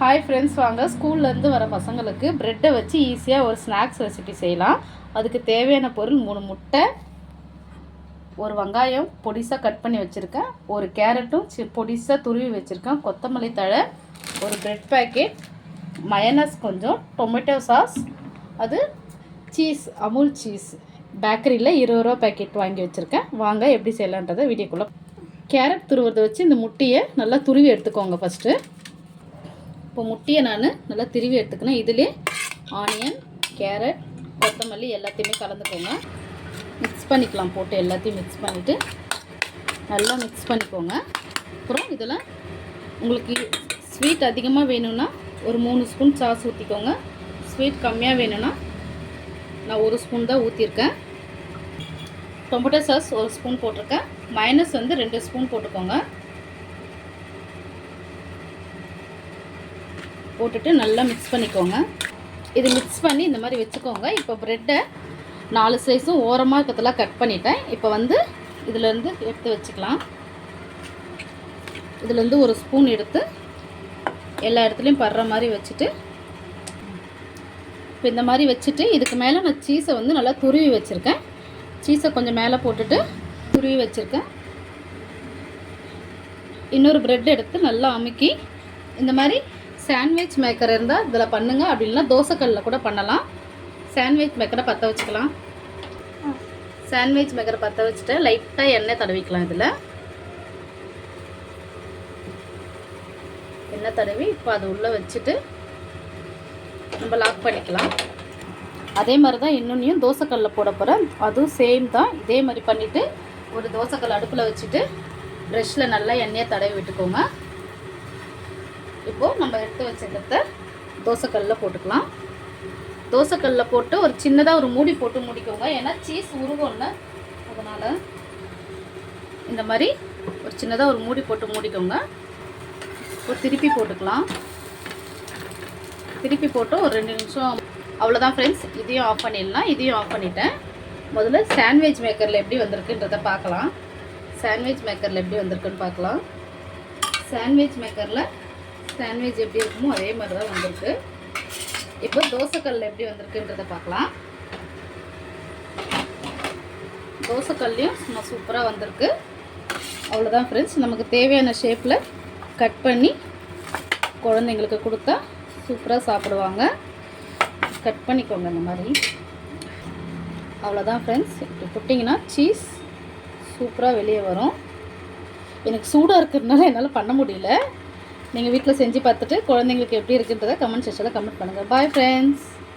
Hi friends வாங்க. ஸ்கூல்லேருந்து வர பசங்களுக்கு ப்ரெட்டை வச்சு ஈஸியாக ஒரு ஸ்நாக்ஸ் ரெசிபி செய்யலாம். அதுக்கு தேவையான பொருள் மூணு முட்டை ஒரு வெங்காயம் பொடிசாக கட் பண்ணி வச்சுருக்கேன். ஒரு கேரட்டும் சி பொடிசாக துருவி வச்சுருக்கேன். கொத்தமல்லி தழை ஒரு ப்ரெட் பேக்கெட் மயனஸ் கொஞ்சம் டொமேட்டோ சாஸ் அது சீஸ் அமுல் சீஸ் பேக்கரியில் இருபது ரூபா பேக்கெட் வாங்கி வச்சுருக்கேன். வாங்க எப்படி செய்யலான்றதை வீடியோக்குள்ளே கேரட் துருவுறதை வச்சு இந்த முட்டையை நல்லா துருவி எடுத்துக்கோங்க ஃபஸ்ட்டு இப்போ முட்டையை நான் நல்லா திருவி எடுத்துக்கினேன் இதிலே ஆனியன் கேரட் கொத்தமல்லி எல்லாத்தையுமே கலந்துக்கோங்க. மிக்ஸ் பண்ணிக்கலாம் போட்டு எல்லாத்தையும் மிக்ஸ் பண்ணிவிட்டு நல்லா மிக்ஸ் பண்ணிக்கோங்க. அப்புறம் இதில் உங்களுக்கு ஸ்வீட் அதிகமாக வேணும்னா ஒரு மூணு ஸ்பூன் சாஸ் ஊற்றிக்கோங்க ஸ்வீட் கம்மியாக வேணும்னா நான் ஒரு ஸ்பூன் தான் ஊற்றிருக்கேன் டொமேட்டோ சாஸ் ஒரு ஸ்பூன் போட்டிருக்கேன். மைனஸ் வந்து ரெண்டு ஸ்பூன் போட்டுக்கோங்க. போட்டுட்டு நல்லா மிக்ஸ் பண்ணிக்கோங்க. இது மிக்ஸ் பண்ணி இந்த மாதிரி வச்சுக்கோங்க. இப்போ ப்ரெட்டை நாலு சைஸும் ஓரமாக இருக்கிறதெல்லாம் கட் பண்ணிட்டேன். இப்போ வந்து இதுலேருந்து எடுத்து வச்சுக்கலாம். இதுலேருந்து ஒரு ஸ்பூன் எடுத்து எல்லா இடத்துலையும் படுற மாதிரி வச்சுட்டு இப்போ இந்த மாதிரி வச்சுட்டு இதுக்கு மேலே நான் சீஸை வந்து நல்லா துருவி வச்சுருக்கேன். சீஸை கொஞ்சம் மேலே போட்டுட்டு துருவி வச்சுருக்கேன். இன்னொரு ப்ரெட் எடுத்து நல்லா அமுக்கி இந்த மாதிரி சாண்ட்விச் மேக்கர் இருந்தால் இதில் பண்ணுங்க. அப்படி இல்லைனா தோசைக்கல்லில் கூட பண்ணலாம். சாண்ட்விச் மேக்கரை பற்ற வச்சுக்கலாம். சாண்ட்விச் மேக்கரை பற்ற வச்சுட்டு லைட்டாக எண்ணெய் தடவிக்கலாம் இதில். எண்ணெய் தடவி இப்போ அது உள்ளே வச்சுட்டு நம்ம லாக் பண்ணிக்கலாம். அதே மாதிரி தான் இன்னொன்றையும் தோசைக்கல்லில் போட போகிறேன் அதுவும் சேம் தான். இதே மாதிரி பண்ணிவிட்டு ஒரு தோசைக்கல் அடுப்பில் வச்சுட்டு ப்ரெஷ்ஷில் நல்லா எண்ணெயை தடவி விட்டுக்கோங்க. இப்போது நம்ம எடுத்து வச்சிருக்கிறத தோசைக்கல்லில் போட்டுக்கலாம். தோசைக்கல்லில் போட்டு ஒரு சின்னதாக ஒரு மூடி போட்டு மூடிக்கோங்க. ஏன்னா சீஸ் உருகும்ல. அதனால் இந்த மாதிரி ஒரு சின்னதாக ஒரு மூடி போட்டு மூடிக்கோங்க. ஒரு திருப்பி போட்டுக்கலாம். திருப்பி போட்டு ஒரு ரெண்டு நிமிஷம். அவ்வளோதான் ஃப்ரெண்ட்ஸ் இதையும் ஆஃப் பண்ணிடலாம். இதையும் ஆஃப் பண்ணிட்டேன். முதல்ல சாண்ட்விச் மேக்கரில் எப்படி வந்திருக்குன்றதை பார்க்கலாம். சாண்ட்விச் மேக்கரில் எப்படி வந்திருக்குன்னு பார்க்கலாம். சாண்ட்விச் மேக்கரில் சாண்ட்விச் எப்படி இருக்குமோ அதே மாதிரி தான் வந்திருக்கு. இப்போ தோசைக்கல் எப்படி வந்திருக்குன்றதை பார்க்கலாம். தோசைக்கல்லையும் சும்மா சூப்பராக வந்திருக்கு. அவ்வளோதான் ஃப்ரெண்ட்ஸ் நமக்கு தேவையான ஷேப்பில் கட் பண்ணி குழந்தைங்களுக்கு கொடுத்தா சூப்பராக சாப்பிடுவாங்க. கட் பண்ணிக்கோங்க இந்த மாதிரி. அவ்வளோதான் ஃப்ரெண்ட்ஸ் இப்படி போட்டிங்கன்னா சீஸ் சூப்பராக வெளியே வரும். எனக்கு சூடாக இருக்கிறதுனால என்னால் பண்ண முடியல. நீங்கள் வீட்டில் செஞ்சு பார்த்துட்டு குழந்தைங்களுக்கு எப்படி இருக்குன்றதை கமெண்ட் செக்ஷனில் கமெண்ட் பண்ணுங்கள் பாய் ஃப்ரெண்ட்ஸ்